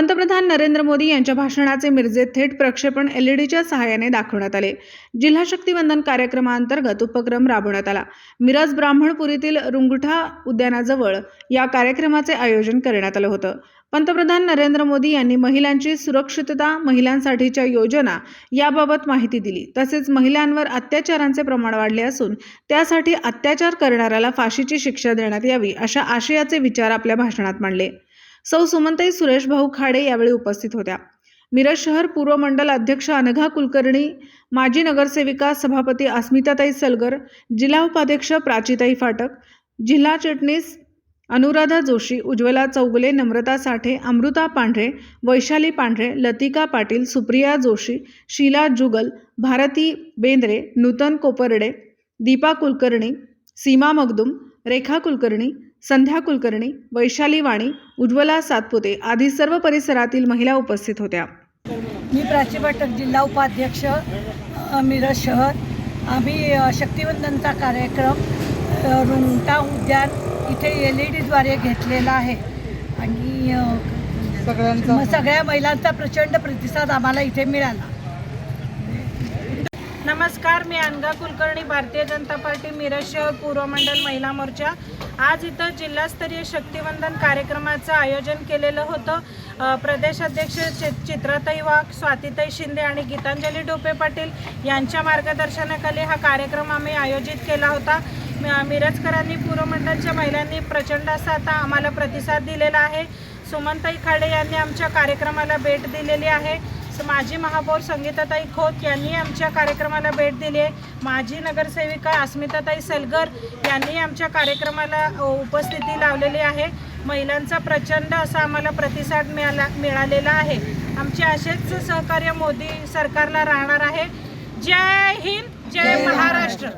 पंतप्रधान नरेंद्र मोदी यांच्या भाषणाचे मिरजे थेट प्रक्षेपण एलईडीच्या सहाय्याने दाखवण्यात आले. जिल्हा शक्तीवंदन कार्यक्रमाअंतर्गत उपक्रम राबवण्यात आला. मिरज ब्राह्मणपुरीतील रुंगठा उद्यानाजवळ या कार्यक्रमाचे आयोजन करण्यात आलं होतं. पंतप्रधान नरेंद्र मोदी यांनी महिलांची सुरक्षितता महिलांसाठीच्या योजना याबाबत माहिती दिली. तसेच महिलांवर अत्याचारांचे प्रमाण वाढले असून त्यासाठी अत्याचार करणाऱ्याला फाशीची शिक्षा देण्यात यावी अशा आशयाचे विचार आपल्या भाषणात मांडले. सौ सुमनताई सुरेश भाऊ खाडे यावेळी उपस्थित होत्या. मिरज शहर पूर्व मंडल अध्यक्ष अनघा कुलकर्णी माजी नगरसेविका सभापती अस्मिताताई सलगर जिल्हा उपाध्यक्ष प्राचीताई फाटक जिल्हा चटणीस अनुराधा जोशी उज्ज्वला चौगुले नम्रता साठे अमृता पांढरे वैशाली पांढरे लतिका पाटील सुप्रिया जोशी शीला जुगल भारती बेंद्रे नूतन कोपर्डे दीपा कुलकर्णी सीमा मगदुम रेखा कुलकर्णी संध्या कुलकर्णी वैशाली वाणी उज्ज्वला सातपुते आदी सर्व परिसरातील महिला उपस्थित होत्या. मी प्राची पाठक जिल्हा उपाध्यक्ष मिरज शहर. आम्ही शक्तिवंदनचा कार्यक्रम रुंगटा उद्यान इथे एल ई डीद्वारे घेतलेला आहे. आणि मग सगळ्या महिलांचा प्रचंड प्रतिसाद आम्हाला इथे मिळाला. नमस्कार मी अनगा कुलकर्णी भारतीय जनता पार्टी मिरज शहर पूर्व मंडल महिला मोर्चा. आज इथं जिल्हास्तरीय शक्तिवंदन कार्यक्रमाचं आयोजन केलेलं होतं. प्रदेशाध्यक्ष चि चित्राताई वाघ स्वातीताई शिंदे आणि गीतांजली डोपे पाटील यांच्या मार्गदर्शनाखाली हा कार्यक्रम आम्ही आयोजित केला होता. मिरजकरांनी पूर्व मंडलच्या महिलांनी प्रचंड असा आता आम्हाला प्रतिसाद दिलेला आहे. सुमनताई खाडे यांनी आमच्या कार्यक्रमाला भेट दिलेली आहे. स- माजी महापौर संगीताताई खोत यांनी आमच्या कार्यक्रमाला भेट दिली आहे. माजी नगरसेविका अस्मिताताई सलगर यांनी आमच्या कार्यक्रमाला उपस्थिती लावलेली आहे. महिलांचा प्रचंड असा आम्हाला प्रतिसाद मिळाला मिळालेला आहे. आमचे असेच सहकार्य मोदी सरकारला राहणार आहे. जय हिंद जय महाराष्ट्र.